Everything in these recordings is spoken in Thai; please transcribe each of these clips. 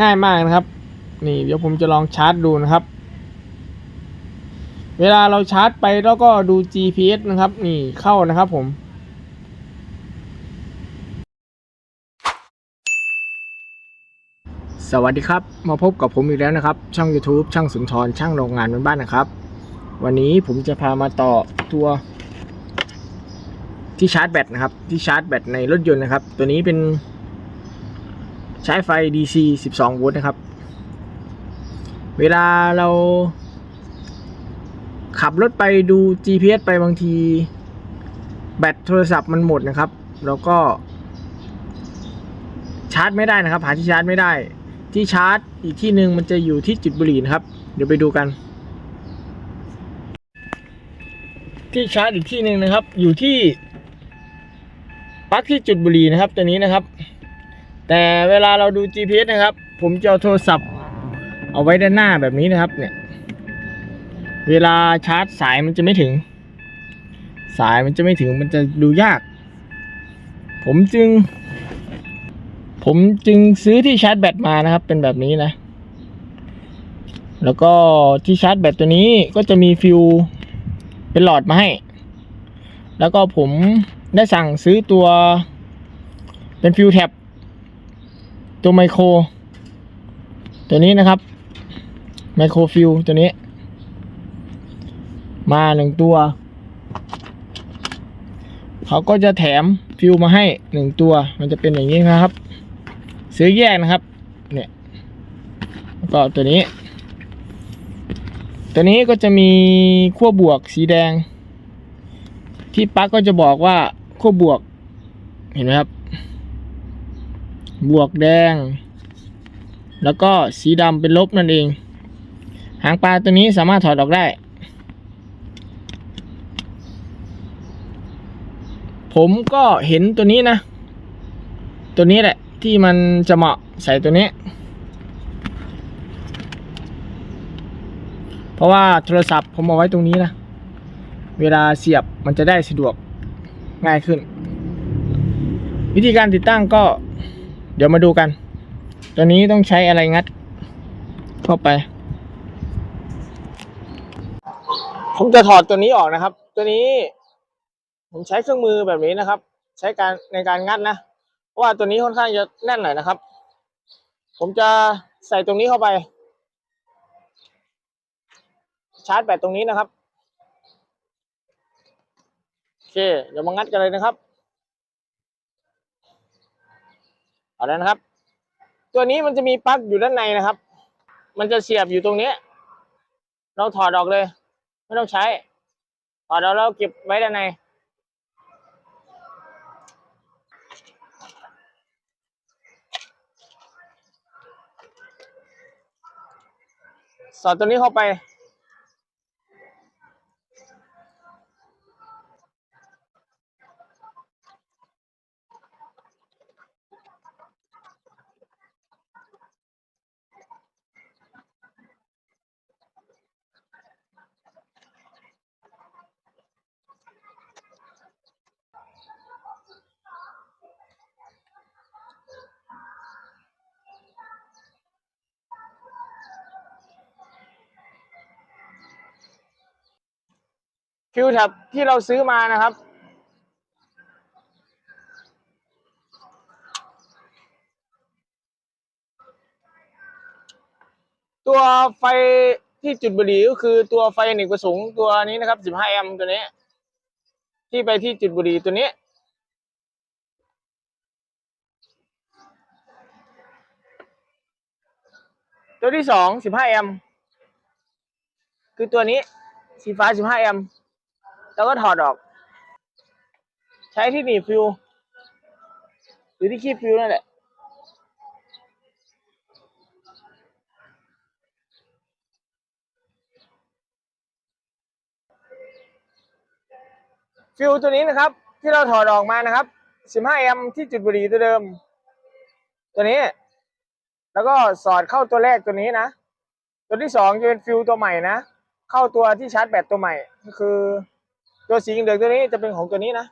ง่ายมากนะครับ นี่เดี๋ยวผมจะลองชาร์จดูนะครับ เวลาเราชาร์จไปแล้วก็ดู GPS นะครับ นี่เข้านะครับผมสวัสดีครับ มาพบกับผมอีกแล้วนะครับ ช่อง YouTube ช่างสุนทรช่างโรงงานบ้านนะครับ วันนี้ผมจะพามาต่อตัว ที่ชาร์จแบตนะครับ ที่ชาร์จแบตในรถยนต์นะครับ ตัวนี้เป็น ใช้ไฟ DC 12 โวลต์นะครับ เวลาเราขับรถไปดู GPS ไปบางที แบตโทรศัพท์มันหมดนะครับ แล้วก็ ชาร์จไม่ได้นะครับ หาที่ชาร์จไม่ได้ ที่ชาร์จอีกที่หนึ่งมันจะอยู่ที่จุดบุหรี่นะครับ เดี๋ยวไปดูกัน ที่ชาร์จอีกที่หนึ่งนะครับ อยู่ที่ปลั๊กที่จุดบุหรี่นะครับตัวนี้นะครับ แต่เวลาเราดู GPS นะครับ ผมจะเอาโทรศัพท์ เอาไว้ด้านหน้าแบบนี้นะครับ เนี่ย เวลาชาร์จสายมันจะไม่ถึง สายมันจะไม่ถึงมันจะดูยาก ผมจึง ผมจึงซื้อที่ชาร์จแบตมานะครับ เป็นแบบนี้นะ แล้วก็ที่ชาร์จแบตตัวนี้ก็จะมีฟิวเป็นหลอดมาให้ แล้วก็ผมได้สั่งซื้อตัวเป็นฟิวแท็บ ตัวไมโคร ตัวนี้นะครับ ไมโครฟิวตัวนี้ มาหนึ่งตัว เขาก็จะแถมฟิวมาให้หนึ่งตัว มันจะเป็นอย่างนี้นะครับ ซื้อแยกนะครับ เนี่ยแล้วก็ตัวนี้ ตัวนี้ก็จะมีขั้วบวกสีแดง ที่ปลั๊กก็จะบอกว่าขั้วบวก เห็นไหมครับ บวกแดง แล้วก็สีดำเป็นลบนั่นเอง หางปลาตัวนี้สามารถถอดออกได้ ผมก็เห็นตัวนี้นะ ตัวนี้แหละที่มันจะเหมาะใส่ตัวนี้ เพราะว่าโทรศัพท์ผมเอาไว้ตรงนี้นะ เวลาเสียบมันจะได้สะดวกง่ายขึ้น วิธีการติดตั้งก็ เดี๋ยวมาดูกัน ตัวนี้ต้องใช้อะไรงัด เข้าไป ผมจะถอดตัวนี้ออกนะครับ ตัวนี้ ผมใช้เครื่องมือแบบนี้นะครับ ใช้การในการงัดนะ เพราะว่าตัวนี้ค่อนข้างจะแน่นหน่อยนะครับ ผมจะใส่ตรงนี้เข้าไป ชาร์จแบตตรงนี้นะครับ โอเค เดี๋ยวมางัดกันเลยนะครับ เอาแล้วนะครับ ตัวนี้มันจะมีปลั๊กอยู่ด้านในนะครับ มันจะเสียบอยู่ตรงนี้ เราถอดออกเลย ไม่ต้องใช้ถอดแล้วเราเก็บไว้ด้านในสอดตัวนี้เข้าไป ฟิวแท็บที่เราซื้อมานะครับ ตัวไฟที่จุดบุหรี่ก็คือตัวไฟอเนกประสงค์ตัวนี้นะครับ 15 แอมป์ตัวนี้ ที่ไปที่จุดบุหรี่ตัวนี้ตัวที่สอง15แอมคือตัวนี้ สีฟ้า15แอม แล้วก็ถอดออก ใช้ที่หนีบฟิวหรือที่คีบฟิวนั่นแหละฟิวตัวนี้นะครับ ที่เราถอดออกมานะครับ 15 แอมป์ที่จุดบุหรี่ตัวเดิม ตัวนี้ แล้วก็สอดเข้าตัวแรกตัวนี้นะ ตัวที่สองจะเป็นฟิวตัวใหม่นะ เข้าตัวที่ชาร์จแบตตัวใหม่ก็คือ ตัวสีเหลืองตัวนี้จะเป็นของตัวนี้นะ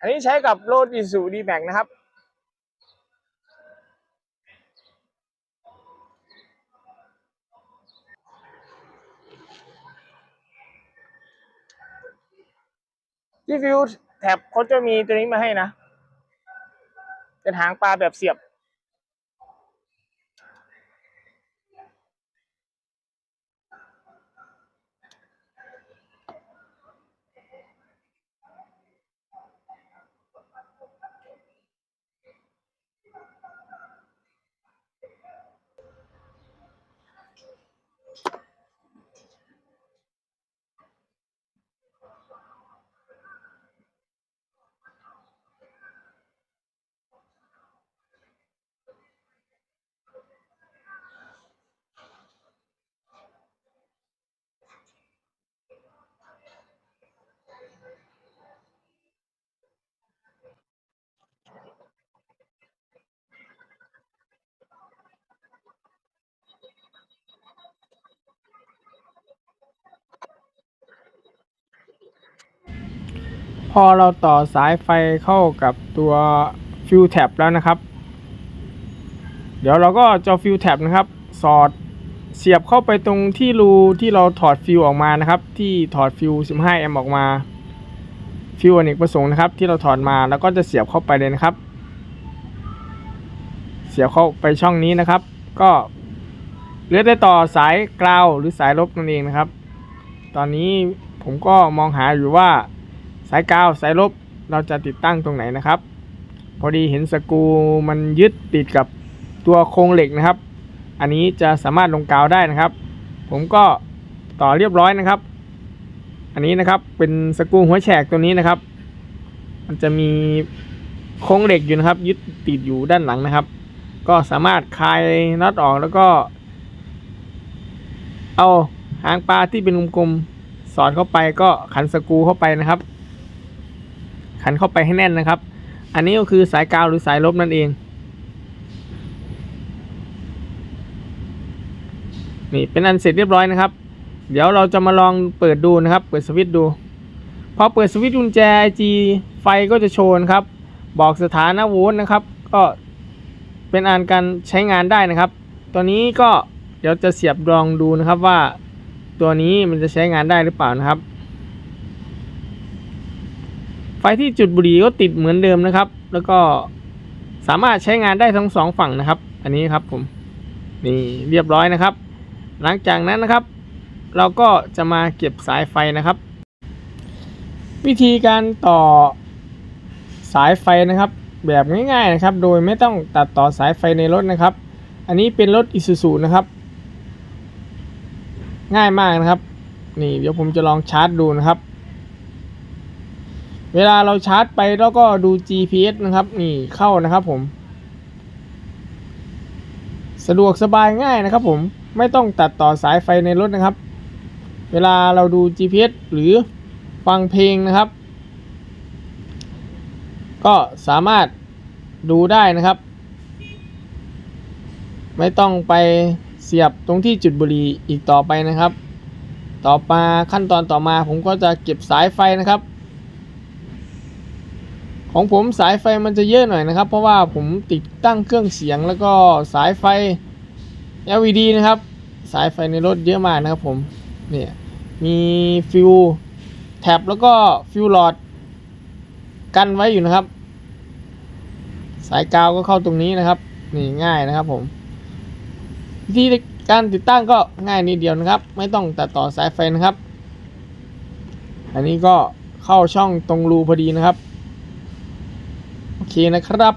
อันนี้ใช้กับโลดอิสุดีแม็กนะครับ ที่ฟิวแท็บเขาจะมีตัวนี้มาให้นะ เป็นหางปลาแบบเสียบ พอเราต่อสายไฟเข้ากับตัวฟิวแท็บแล้วนะครับ เดี๋ยวเราก็จะฟิวแท็บนะครับ สอดเสียบเข้าไปตรงที่รูที่เราถอดฟิวออกมานะครับ ที่ถอดฟิว 15 แอมป์ออกมาฟิวอเนกประสงค์นะครับ ที่เราถอดมาแล้วก็จะเสียบเข้าไปเลยนะครับ เสียบเข้าไปช่องนี้นะครับ ก็เลือแต่ต่อสายกราวหรือสายลบนั่นเองนะครับ ตอนนี้ผมก็มองหาอยู่ว่า สายกาวสายลบเราจะติดตั้งตรงไหนนะครับ พอดีเห็นสกูมันยึดติดกับตัวโครงเหล็กนะครับ อันนี้จะสามารถลงกาวได้นะครับ ผมก็ต่อเรียบร้อยนะครับ อันนี้นะครับเป็นสกูหัวแฉกตัวนี้นะครับ มันจะมีโครงเหล็กอยู่นะครับ ยึดติดอยู่ด้านหลังนะครับ ก็สามารถคลายน็อตออกแล้วก็ เอาหางปลาที่เป็นกลมๆสอดเข้าไปก็ขันสกูเข้าไปนะครับ ขันเข้าไปให้แน่นนะครับ อันนี้ก็คือสายกาวหรือสายลบนั่นเอง นี่เป็นอันเสร็จเรียบร้อยนะครับ เดี๋ยวเราจะมาลองเปิดดูนะครับ เปิดสวิตช์ดู พอเปิดสวิตช์กุญแจ IG ไฟก็จะโชว์นครับ บอกสถานะโวลต์นะครับ ก็เป็นอันการใช้งานได้นะครับ ตัวนี้ก็เดี๋ยวจะเสียบลองดูนะครับว่าตัวนี้มันจะใช้งานได้หรือเปล่านะครับ ไฟที่จุดบุหรี่ก็ติดเหมือนเดิมนะครับ แล้วก็สามารถใช้งานได้ทั้งสองฝั่งนะครับ อันนี้ครับผมนี่เรียบร้อยนะครับ หลังจากนั้นนะครับ เราก็จะมาเก็บสายไฟนะครับ วิธีการต่อสายไฟนะครับ แบบง่ายๆนะครับ โดยไม่ต้องตัดต่อสายไฟในรถนะครับ อันนี้เป็นรถอิซูซูนะครับ ง่ายมากนะครับ นี่เดี๋ยวผมจะลองชาร์จดูนะครับ เวลาเราชาร์จไปแล้วก็ดู GPS นะครับ นี่เข้านะครับผม สะดวกสบายง่ายนะครับผมไม่ต้องตัดต่อสายไฟในรถนะครับ เวลาเราดู GPS หรือฟังเพลงนะครับ ก็สามารถดูได้นะครับ ไม่ต้องไปเสียบตรงที่จุดบุหรี่อีกต่อไปนะครับ ต่อมาขั้นตอนต่อมาผมก็จะเก็บสายไฟนะครับ ของผมสายไฟมันจะเยอะหน่อยนะครับ เพราะว่าผมติดตั้งเครื่องเสียงแล้วก็สายไฟ LED นะครับ สายไฟในรถเยอะมากนะครับผมเนี่ยมีฟิวแท็บแล้วก็ฟิวหลอดกันไว้อยู่นะครับ สายกาวก็เข้าตรงนี้นะครับนี่ง่ายนะครับผมวิธีการติดตั้งก็ง่ายนิดเดียวนะครับ ไม่ต้องตัดต่อสายไฟนะครับ อันนี้ก็เข้าช่องตรงรูพอดีนะครับ เคนะครับ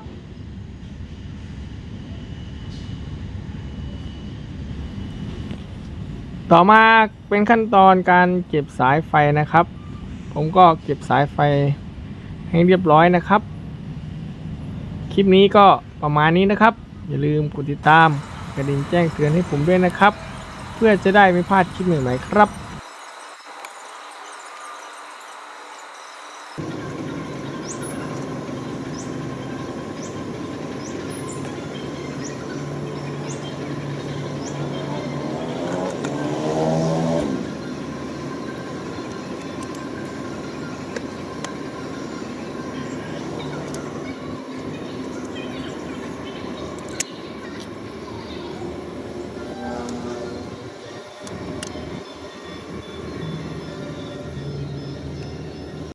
ต่อมาเป็นขั้นตอนการเก็บสายไฟนะครับ ผมก็เก็บสายไฟให้เรียบร้อยนะครับ คลิปนี้ก็ประมาณนี้นะครับ อย่าลืมกดติดตามกระดิ่งแจ้งเตือนให้ผมด้วยนะครับ เพื่อจะได้ไม่พลาดคลิปใหม่ๆครับ